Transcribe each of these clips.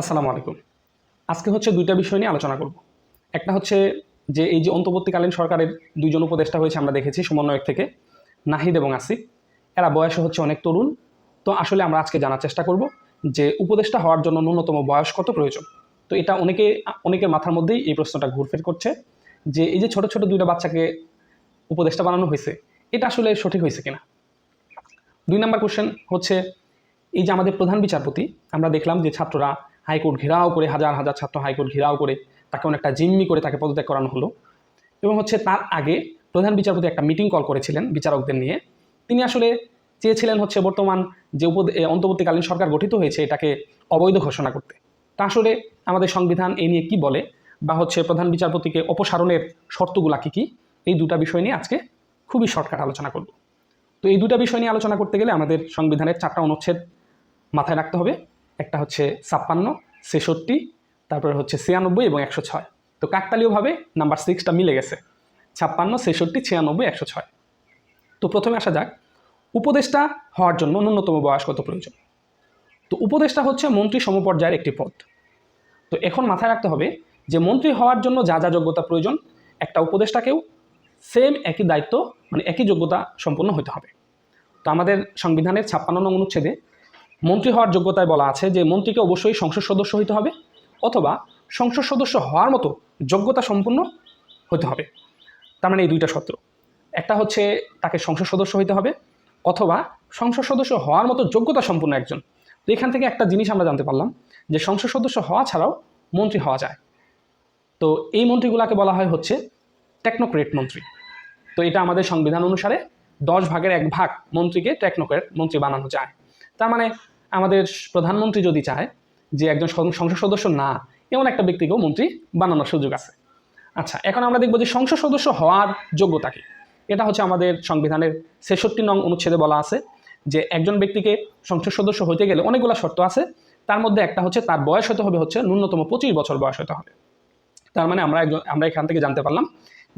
আসসালামু আলাইকুম। আজকে হচ্ছে দুইটা বিষয় নিয়ে আলোচনা করব। একটা হচ্ছে যে এই যে অন্তর্বর্তীকালীন সরকারের দুইজন উপদেষ্টা হয়েছে আমরা দেখেছি, সমন্বয়ক থেকে নাহিদ এবং আসিফ। এরা বয়স হচ্ছে অনেক তরুণ। তো আসলে আমরা আজকে জানার চেষ্টা করব যে উপদেষ্টা হওয়ার জন্য ন্যূনতম বয়স কত প্রয়োজন? তো এটা অনেকে, অনেকের মাথার মধ্যেই এই প্রশ্নটা ঘুরফের করছে যে এই যে ছোট ছোট দুইটা বাচ্চাকে উপদেষ্টা বানানো হয়েছে, এটা আসলে সঠিক হয়েছে কিনা? দুই নম্বর কোশ্চেন হচ্ছে, এই যে আমাদের প্রধান বিচারপতি, আমরা দেখলাম যে ছাত্ররা হাইকোর্ট ঘেরাও করে, হাজার হাজার ছাত্র হাইকোর্ট ঘেরাও করে তাকে অনেকটা জিম্মি করে তাকে পদত্যাগ করানো হলো। এবং হচ্ছে তার আগে প্রধান বিচারপতি একটা মিটিং কল করেছিলেন বিচারকদের নিয়ে। তিনি আসলে চেয়েছিলেন হচ্ছে বর্তমান যে উপ অন্তর্বর্তীকালীন সরকার গঠিত হয়েছে এটাকে অবৈধ ঘোষণা করতে। তা আসলে আমাদের সংবিধান এই নিয়ে কি বলে বা হচ্ছে প্রধান বিচারপতিকে অপসারণের শর্তগুলা কী কী? এই দুটা বিষয় নিয়ে আজকে খুবই শর্টকাট আলোচনা করব। তো এই দুটা বিষয় নিয়ে আলোচনা করতে গেলে আমাদের সংবিধানের চারটা অনুচ্ছেদ মাথায় রাখতে হবে। একটা হচ্ছে ছাপ্পান্ন, ছেষট্টি, তারপরে হচ্ছে ছিয়ানব্বই এবং একশো ছয়। তো কাকতালীয়ভাবে নাম্বার সিক্সটা মিলে গেছে। ছাপ্পান্ন, ছেষট্টি, ছিয়ানব্বই, একশো ছয়। তো প্রথমে আসা যাক। উপদেষ্টা হওয়ার জন্য ন্যূনতম বয়স কত প্রয়োজন? তো উপদেষ্টা হচ্ছে মন্ত্রী সমপর্যায়ের একটি পদ। তো এখন মাথায় রাখতে হবে যে মন্ত্রী হওয়ার জন্য যা যা যোগ্যতা প্রয়োজন, একটা উপদেষ্টাকেও সেম একই দায়িত্ব মানে একই যোগ্যতা সম্পন্ন হতে হবে। তো আমাদের সংবিধানের ছাপ্পান্ন নং অনুচ্ছেদে মন্ত্রী হওয়ার যোগ্যতায় বলা আছে যে মন্ত্রীকে অবশ্যই সংসদ সদস্য হতে হবে অথবা সংসদ সদস্য হওয়ার মতো যোগ্যতা সম্পন্ন হতে হবে। তার মানে এই দুইটা সত্র একটা হচ্ছে তাকে সংসদ সদস্য হতে হবে অথবা সংসদ সদস্য হওয়ার মতো যোগ্যতা সম্পন্ন একজন। তো এখান থেকে একটা জিনিস আমরা জানতে পারলাম যে সংসদ সদস্য হওয়া ছাড়াও মন্ত্রী হওয়া যায়। তো এই মন্ত্রীগুলাকে বলা হয় হচ্ছে টেকনোক্রেট মন্ত্রী। তো এটা আমাদের সংবিধান অনুসারে দশ ভাগের এক ভাগ মন্ত্রীকে টেকনোক্রেট মন্ত্রী বানানো যায়। তার মানে আমাদের প্রধানমন্ত্রী যদি চায় যে একজন সংসদ সদস্য না, এমন একটা ব্যক্তিকেও মন্ত্রী বানানোর সুযোগ আছে। আচ্ছা এখন আমরা দেখব যে সংসদ সদস্য হওয়ার যোগ্যতা কি। এটা হচ্ছে আমাদের সংবিধানের ছেষট্টি নং অনুচ্ছেদে বলা আছে যে একজন ব্যক্তিকে সংসদ সদস্য হতে গেলে অনেকগুলো শর্ত আছে। তার মধ্যে একটা হচ্ছে তার বয়স হতে হবে হচ্ছে ন্যূনতম পঁচিশ বছর বয়স হতে হবে। তার মানে আমরা একজন, আমরা এখান থেকে জানতে পারলাম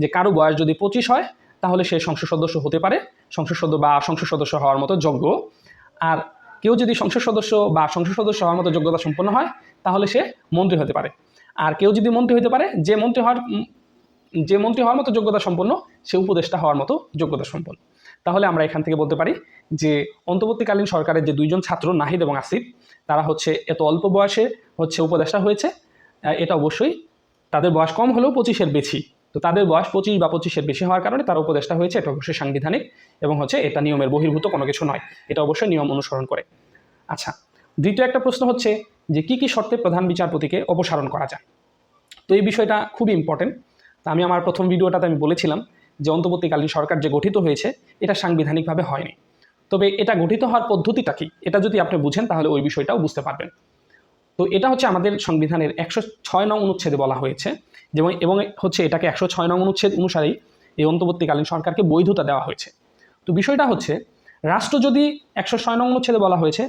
যে কারও বয়স যদি পঁচিশ হয়, তাহলে সে সংসদ সদস্য হতে পারে। সংসদ সদস্য বা সংসদ সদস্য হওয়ার মতো যোগ্য। আর কেউ যদি সংসদ সদস্য বা সংসদ সদস্য হওয়ার মতো যোগ্যতা সম্পন্ন হয়, তাহলে সে মন্ত্রী হতে পারে। আর কেউ যদি মন্ত্রী হতে পারে, যে মন্ত্রী হওয়ার, যে মন্ত্রী হওয়ার মতো যোগ্যতা সম্পন্ন, সে উপদেষ্টা হওয়ার মতো যোগ্যতা সম্পন্ন। তাহলে আমরা এখান থেকে বলতে পারি যে, অন্তর্বর্তীকালীন সরকারের যে দুইজন ছাত্র, নাহিদ এবং আসিফ, তারা হচ্ছে এত অল্প বয়সে হচ্ছে উপদেষ্টা হয়েছে। এটা অবশ্যই তাদের বয়স কম হলেও পঁচিশের বেশি। তো তাদের বয়স পঁচিশ বা পঁচিশের বেশি হওয়ার কারণে তারা উপদেষ্টা হয়েছে, এটা অবশ্যই সাংবিধানিক এবং হচ্ছে এটা নিয়মের বহির্ভূত কোনো কিছু নয়। এটা অবশ্যই নিয়ম অনুসরণ করে। আচ্ছা দ্বিতীয় একটা প্রশ্ন হচ্ছে যে কি কি শর্তে প্রধান বিচারপতিকে অপসারণ করা যায়? তো এই বিষয়টা খুবই ইম্পর্টেন্ট তা আমি আমার প্রথম ভিডিওটাতে আমি বলেছিলাম যে অন্তর্বর্তীকালীন সরকার যে গঠিত হয়েছে, এটা সাংবিধানিকভাবে হয়নি। তবে এটা গঠিত হওয়ার পদ্ধতিটা কি? এটা যদি আপনি বুঝেন, তাহলে ওই বিষয়টাও বুঝতে পারবেন। তো এটা হচ্ছে আমাদের সংবিধানের একশো ছয় নং অনুচ্ছেদে বলা হয়েছে যেমন এবং হচ্ছে এটাকে একশো ছয় নং অনুচ্ছেদ অনুসারেই এই অন্তর্বর্তীকালীন সরকারকে বৈধতা দেওয়া হয়েছে। তো বিষয়টা হচ্ছে, রাষ্ট্র যদি একশো ছয় নং অনুচ্ছেদে বলা হয়েছে,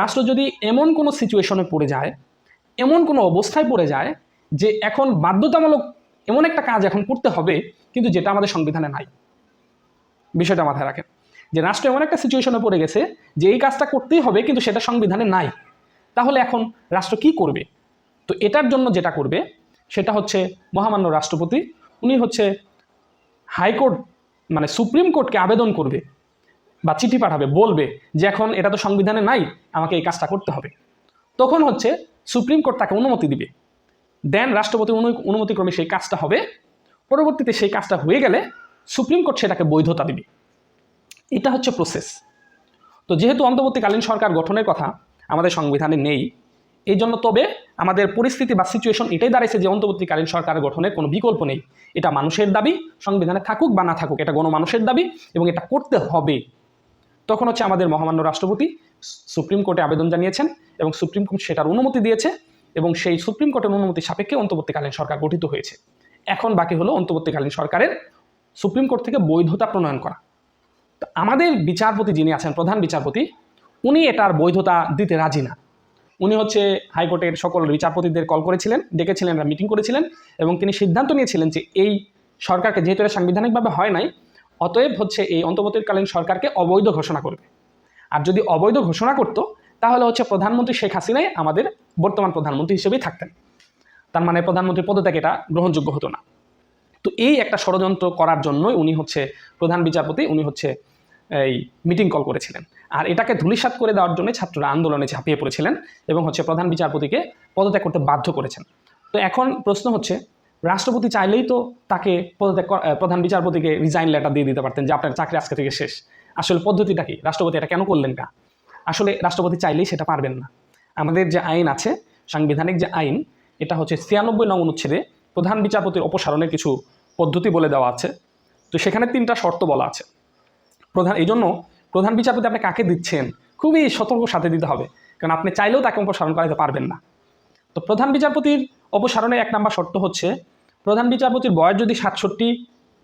রাষ্ট্র যদি এমন কোনো সিচুয়েশনে পড়ে যায়, এমন কোনো অবস্থায় পড়ে যায় যে এখন বাধ্যতামূলক এমন একটা কাজ এখন করতে হবে, কিন্তু যেটা আমাদের সংবিধানে নাই। বিষয়টা মাথায় রাখেন। যে রাষ্ট্র এমন একটা সিচুয়েশনে পড়ে গেছে যে এই কাজটা করতেই হবে, কিন্তু সেটা সংবিধানে নাই। তাহলে এখন রাষ্ট্র কি করবে? তো এটার জন্য যেটা করবে, সেটা হচ্ছে মহামান্য রাষ্ট্রপতি, উনি হচ্ছে হাইকোর্ট মানে সুপ্রিম কোর্টকে আবেদন করবে বা চিঠি পাঠাবে, বলবে যে এখন এটা তো সংবিধানে নাই, আমাকে এই কাজটা করতে হবে। তখন হচ্ছে সুপ্রিম কোর্ট তাকে অনুমতি দিবে। দেন রাষ্ট্রপতির অনু- অনুমতিক্রমে সেই কাজটা হবে। পরবর্তীতে সেই কাজটা হয়ে গেলে সুপ্রিম কোর্ট সেটাকে বৈধতা দিবে। এটা হচ্ছে প্রসেস তো যেহেতু অন্তর্বর্তীকালীন সরকার গঠনের কথা আমাদের সংবিধানে নেই। এই জন্য তবে আমাদের পরিস্থিতি বা সিচুয়েশন এটাই দাঁড়িয়েছে যে অন্তর্বর্তীকালীন সরকার গঠনের কোনো বিকল্প নেই। এটা মানুষের দাবি, সংবিধানে থাকুক বা না থাকুক, এটা গণমানুষের দাবি এবং এটা করতে হবে। তখন হচ্ছে আমাদের মহামান্য রাষ্ট্রপতি সুপ্রিম কোর্টে আবেদন জানিয়েছেন এবং সুপ্রিম কোর্ট সেটার অনুমতি দিয়েছে এবং সেই সুপ্রিম কোর্টের অনুমতি সাপেক্ষে অন্তর্বর্তীকালীন সরকার গঠিত হয়েছে। এখন বাকি হলো অন্তর্বর্তীকালীন সরকারের সুপ্রিম কোর্ট থেকে বৈধতা প্রণয়ন করা। তো আমাদের বিচারপতি যিনি আছেন, প্রধান বিচারপতি উনি এটার বৈধতা দিতে রাজি না। উনি হচ্ছে হাইকোর্টের সকল বিচারপতিদের কল করেছিলেন, ডেকেছিলেন মিটিং করেছিলেন এবং তিনি সিদ্ধান্ত নিয়েছিলেন যে এই সরকারকে, যেহেতু এটা সাংবিধানিকভাবে হয় নাই, অতএব হচ্ছে এই অন্তর্বর্তীকালীন সরকারকে অবৈধ ঘোষণা করবে। আর যদি অবৈধ ঘোষণা করতো, তাহলে হচ্ছে প্রধানমন্ত্রী শেখ হাসিনাই আমাদের বর্তমান প্রধানমন্ত্রী হিসেবেই থাকতেন। তার মানে প্রধানমন্ত্রীর পদত্যাগ এটা গ্রহণযোগ্য হতো না। তো এই একটা ষড়যন্ত্র করার জন্যই উনি হচ্ছে প্রধান বিচারপতি, উনি হচ্ছে এই মিটিং কল করেছিলেন। আর এটাকে ধূলিসাৎ করে দেওয়ার জন্য ছাত্ররা আন্দোলনে ঝাঁপিয়ে পড়েছিলেন এবং হচ্ছে প্রধান বিচারপতিকে পদত্যাগ করতে বাধ্য করেছেন। তো এখন প্রশ্ন হচ্ছে, রাষ্ট্রপতি চাইলেই তো তাকে পদত্যাগ প্রধান বিচারপতিকে রিজাইন লেটার দিয়ে দিতে পারতেন যে আপনার চাকরি আজকে থেকে শেষ। আসলে পদ্ধতিটা কি? রাষ্ট্রপতি এটা কেন করলেন না? আসলে রাষ্ট্রপতি চাইলেই সেটা পারবেন না। আমাদের যে আইন আছে, সাংবিধানিক যে আইন, এটা হচ্ছে ছিয়ানব্বই নং অনুচ্ছেদে প্রধান বিচারপতির অপসারণের কিছু পদ্ধতি বলে দেওয়া আছে। তো সেখানে তিনটা শর্ত বলা আছে। প্রধান, এই জন্য প্রধান বিচারপতি আপনি কাকে দিচ্ছেন? খুবই সতর্ক সাথে দিতে হবে। কারণ আপনি চাইলেও তাকে অপসারণ করাতে পারবেন না। তো প্রধান বিচারপতির অপসারণের এক নম্বর শর্ত হচ্ছে, প্রধান বিচারপতির বয়স যদি সাতষট্টি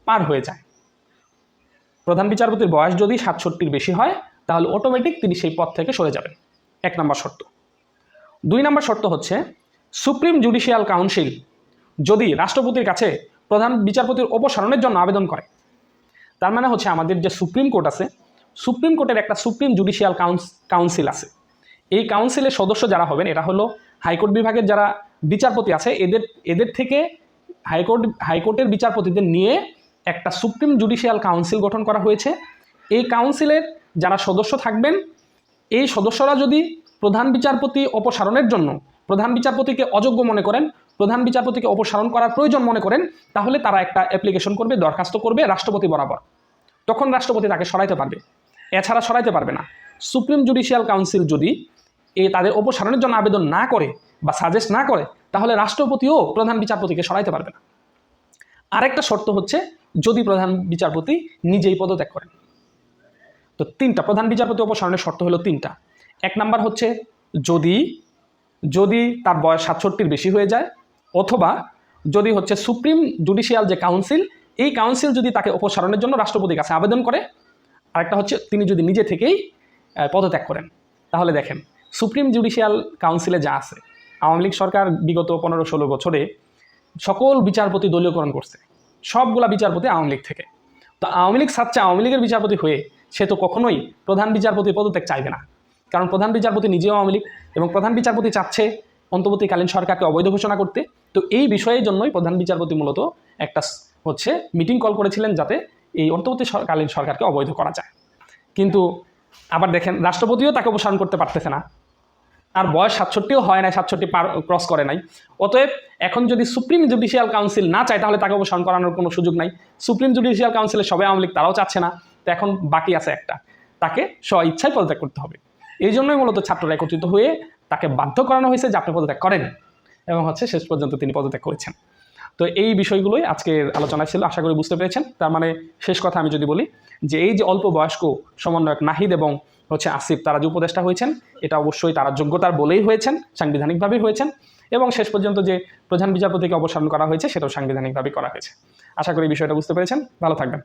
পার হয়ে যায়, প্রধান বিচারপতির বয়স যদি সাতষট্টির বেশি হয়, তাহলে অটোমেটিক তিনি সেই পদ থেকে সরে যাবেন। এক নম্বর শর্ত। দুই নম্বর শর্ত হচ্ছে, সুপ্রিম জুডিশিয়াল কাউন্সিল যদি রাষ্ট্রপতির কাছে প্রধান বিচারপতির অপসারণের জন্য আবেদন করে তার মানে হচ্ছে আমাদের যে সুপ্রিম কোর্ট আছে, সুপ্রিম কোর্টের একটা সুপ্রিম জুডিশিয়াল কাউন্সিল আছে। এই কাউন্সিলের সদস্য যারা হবেন এটা হলো হাইকোর্ট বিভাগের যারা বিচারপতি আছে, এদের এদের থেকে হাইকোর্ট, হাইকোর্টের বিচারপতিদের নিয়ে একটা সুপ্রিম জুডিশিয়াল কাউন্সিল গঠন করা হয়েছে। এই কাউন্সিলের যারা সদস্য থাকবেন, এই সদস্যরা যদি প্রধান বিচারপতি অপসারণের জন্য, প্রধান বিচারপতিকে অযোগ্য মনে করেন, প্রধান বিচারপতিকে অপসারণ করার প্রয়োজন মনে করেন, তাহলে তারা একটা অ্যাপ্লিকেশন করবে, দরখাস্ত করবে রাষ্ট্রপতি বরাবর। তখন রাষ্ট্রপতি তাকে সরাইতে পারবে। এছাড়া সরাইতে পারবে না। সুপ্রিম জুডিশিয়াল কাউন্সিল যদি এ তাদের অপসারণের জন্য আবেদন না করে বা সাজেস্ট না করে, তাহলে রাষ্ট্রপতিও প্রধান বিচারপতিকে সরাইতে পারবে না। আরেকটা শর্ত হচ্ছে, যদি প্রধান বিচারপতি নিজেই পদত্যাগ করেন। তো তিনটা, প্রধান বিচারপতি অপসারণের শর্ত হলো তিনটা। এক নাম্বার হচ্ছে, যদি যদি তার বয়স সাতষট্টির বেশি হয়ে যায়, অথবা যদি হচ্ছে সুপ্রিম জুডিশিয়াল যে কাউন্সিল এই কাউন্সিল যদি তাকে অপসারণের জন্য রাষ্ট্রপতির কাছে আবেদন করে, আরেকটা হচ্ছে তিনি যদি নিজে থেকেই পদত্যাগ করেন। তাহলে দেখেন সুপ্রিম জুডিশিয়াল কাউন্সিলে যা আছে, আওয়ামী লীগ সরকার বিগত পনেরো ষোলো বছরে সকল বিচারপতি দলীয়করণ করছে। সবগুলা বিচারপতি আওয়ামী লীগ থেকে। তো আওয়ামী লীগ চাচ্ছে আওয়ামী লীগের বিচারপতি হয়ে সে তো কখনোই প্রধান বিচারপতির পদত্যাগ চাইবে না। কারণ প্রধান বিচারপতি নিজেও আওয়ামী লীগ এবং প্রধান বিচারপতি চাচ্ছে অন্তর্বর্তীকালীন সরকারকে অবৈধ ঘোষণা করতে। তো এই বিষয়ের জন্যই প্রধান বিচারপতি মূলত একটা হচ্ছে মিটিং কল করেছিলেন যাতে এই অন্তর্বর্তীকালীন সরকারকে অবৈধ করা যায়। কিন্তু আবার দেখেন, রাষ্ট্রপতিও তাকে অপসারণ করতে পারতেছে না। আর বয়স সাতষট্টিও হয় নাই, সাতষট্টি পার ক্রস করে নাই। অতএব এখন যদি সুপ্রিম জুডিশিয়াল কাউন্সিল না চায়, তাহলে তাকে অপসারণ করানোর কোনো সুযোগ নাই। সুপ্রিম জুডিশিয়াল কাউন্সিলের সবাই আওয়ামী লীগ, তারাও চাচ্ছে না। তো এখন বাকি আছে একটা। তাকে স্ব ইচ্ছায় পদত্যাগ করতে হবে। এই জন্যই মূলত ছাত্ররা একত্রিত হয়ে তাকে বাধ্য করানো হয়েছে যে আপনি পদত্যাগ করেন। এবং হচ্ছে শেষ পর্যন্ত তিনি পদত্যাগ করেছেন। তো এই বিষয়গুলোই আজকে আলোচনা ছিল, আশা করি বুঝতে পেরেছেন। তার মানে শেষ কথা আমি যদি বলি যে এই যে অল্প বয়স্ক সমন্বয়ক নাহিদ এবং হচ্ছে আসিফ, তারা যে উপদেষ্টা হয়েছেন, এটা অবশ্যই তারা যোগ্যতার বলেই হয়েছেন, সাংবিধানিকভাবেই হয়েছেন এবং শেষ পর্যন্ত যে প্রধান বিচারপতিকে অবসারণ করা হয়েছে, সেটাও সাংবিধানিকভাবেই করা হয়েছে। আশা করি বিষয়টা বুঝতে পেরেছেন। ভালো থাকবেন।